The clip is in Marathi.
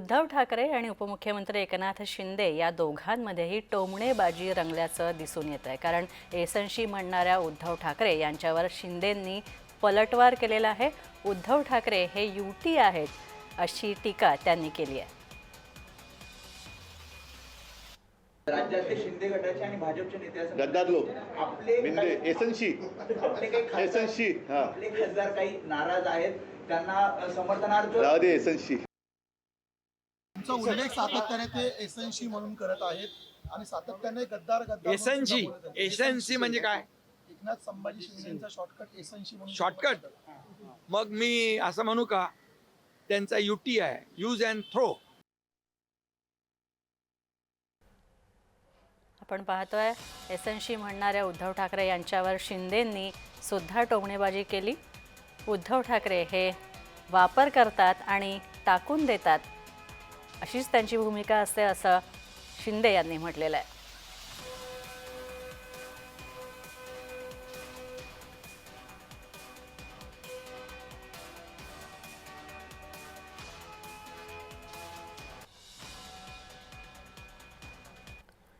उद्धव ठाकरे आणि उपमुख्यमंत्री एकनाथ शिंदे या दोघांमध्येही टोमणेबाजी रंगल्याचं दिसून येत आहे. कारण एसनशी म्हणणाऱ्या उद्धव ठाकरे यांच्यावर शिंदेंनी पलटवार केलेला आहे. उद्धव ठाकरे हे युटी आहेत अशी टीका त्यांनी केली आहे. राज्यातले शिंदे गटाचे आणि भाजपचे नेते असं गद्दार लोक. आपले मिंदे एसनशी आपले काही खासदार- एसनशी आपले खासदार काही नाराज आहेत. त्यांना समर्थनार्थ राहू दे एसनशी तुमचा उल्लेख सातत्याने ते एसएनसी म्हणून करत आहेत. आणि सातत्याने गद्दार गद्दार एसएनसी. एसएनसी म्हणजे काय? एकनाथ संभाजी शिंदेचा शॉर्टकट एसएनसी म्हणून शॉर्टकट मग मी असं म्हणू का त्यांचा युटी आहे. यूज अँड थ्रो आपण पाहतोय एसएनशी म्हणणाऱ्या उद्धव ठाकरे यांच्यावर शिंदेंनी सुद्धा टोमणेबाजी केली. उद्धव ठाकरे हे वापर करतात आणि टाकून देतात. अशीच त्यांची भूमिका असते असं शिंदे यांनी म्हटलेलं आहे.